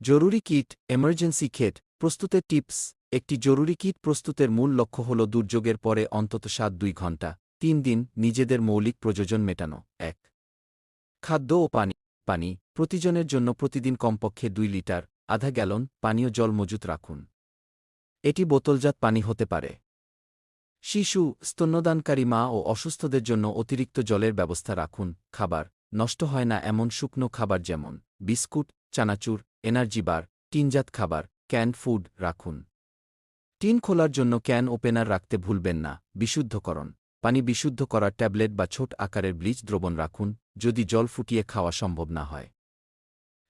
জরুরি kit emergency kit প্রস্তুতের tips. একটি জরুরি কিট প্রস্তুতের মূল লক্ষ্য হল দুর্যোগের পরে অন্তত সাত দুই ঘণ্টা, তিন দিন নিজেদের মৌলিক প্রয়োজন মেটানো। এক, খাদ্য ও পানি পানি, প্রতিজনের জন্য প্রতিদিন কমপক্ষে দুই লিটার, আধা গ্যালন পানীয় জল মজুত রাখুন। এটি বোতলজাত পানি হতে পারে। শিশু, স্তন্যদানকারী মা ও অসুস্থদের জন্য অতিরিক্ত জলের ব্যবস্থা রাখুন। খাবার, নষ্ট হয় না এমন শুকনো খাবার যেমন, বিস্কুট, চানাচুর এনার্জি বার টিনজাত খাবার, ক্যান ফুড রাখুন। টিন খোলার জন্য ক্যান ওপেনার রাখতে ভুলবেন না, বিশুদ্ধকরণ। পানি বিশুদ্ধ করার ট্যাবলেট বা ছোট আকারের ব্লিচ দ্রবণ রাখুন, যদি জল ফুটিয়ে খাওয়া সম্ভব না হয়।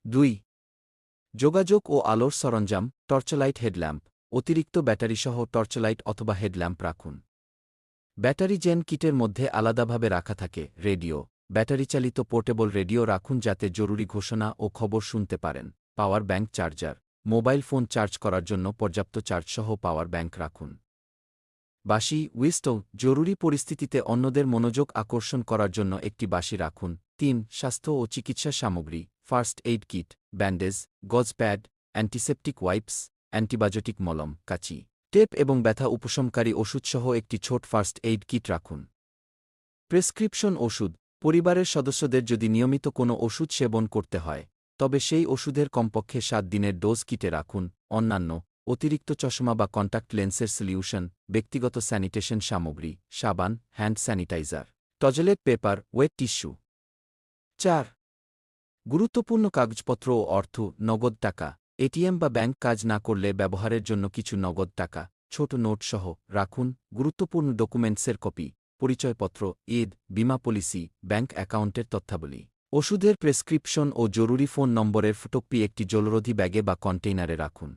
দুই, যোগাযোগ ও আলোর সরঞ্জাম, টর্চলাইট হেডল্যাম্প, অতিরিক্ত ব্যাটারিসহ টর্চলাইট অথবা হেডল্যাম্প রাখুন। ব্যাটারি জেন কিটের মধ্যে আলাদাভাবে রাখা থাকে, রেডিও। ব্যাটারিচালিত পোর্টেবল রেডিও রাখুন যাতে জরুরি ঘোষণা ও খবর শুনতে পারেন। Power bank charger, mobile phone charge করার জন্য পর্যাপ্ত চার্জসহ পাওয়ার ব্যাংক রাখুন। বাঁশি উইস্টো জরুরি পরিস্থিতিতে অন্যদের মনোযোগ আকর্ষণ করার জন্য একটি বাঁশি রাখুন। তিন, স্বাস্থ্য ও চিকিৎসা সামগ্রী, first aid kit, bandage gauze pad antiseptic wipes, antibiotic মলম, কাচি। টেপ এবং ব্যথা উপশমকারী ওষুধসহ একটি ছোট ফার্স্ট এইড কিট রাখুন। প্রেসক্রিপশন ওষুধ, পরিবারের সদস্যদের যদি নিয়মিত কোনো ওষুধ সেবন করতে হয়। তবে সেই ওষুধের কমপক্ষে সাত দিনের ডোজ কিটে রাখুন, অন্যান্য অতিরিক্ত চশমা বা কন্টাক্ট লেন্সের সলিউশন, ব্যক্তিগত স্যানিটেশন সামগ্রী, সাবান, hand sanitiser toilet paper, wet tissue. চার, গুরুত্বপূর্ণ কাগজপত্র ও অর্থ, নগদ টাকা এটিএম বা ব্যাংক কাজ না করলে ব্যবহারের জন্য কিছু নগদ টাকা, ছোট নোট সহ, রাখুন, গুরুত্বপূর্ণ ডকুমেন্টসের কপি, পরিচয়পত্র, ঈদ, বিমা পলিসি, ব্যাংক অ্যাকাউন্টের তথ্যাবলী। ওষুধের প্রেসক্রিপশন ও জরুরি ফোন নম্বরের ফটোকপি একটি জলরোধী ব্যাগে বা কন্টেইনারে রাখুন।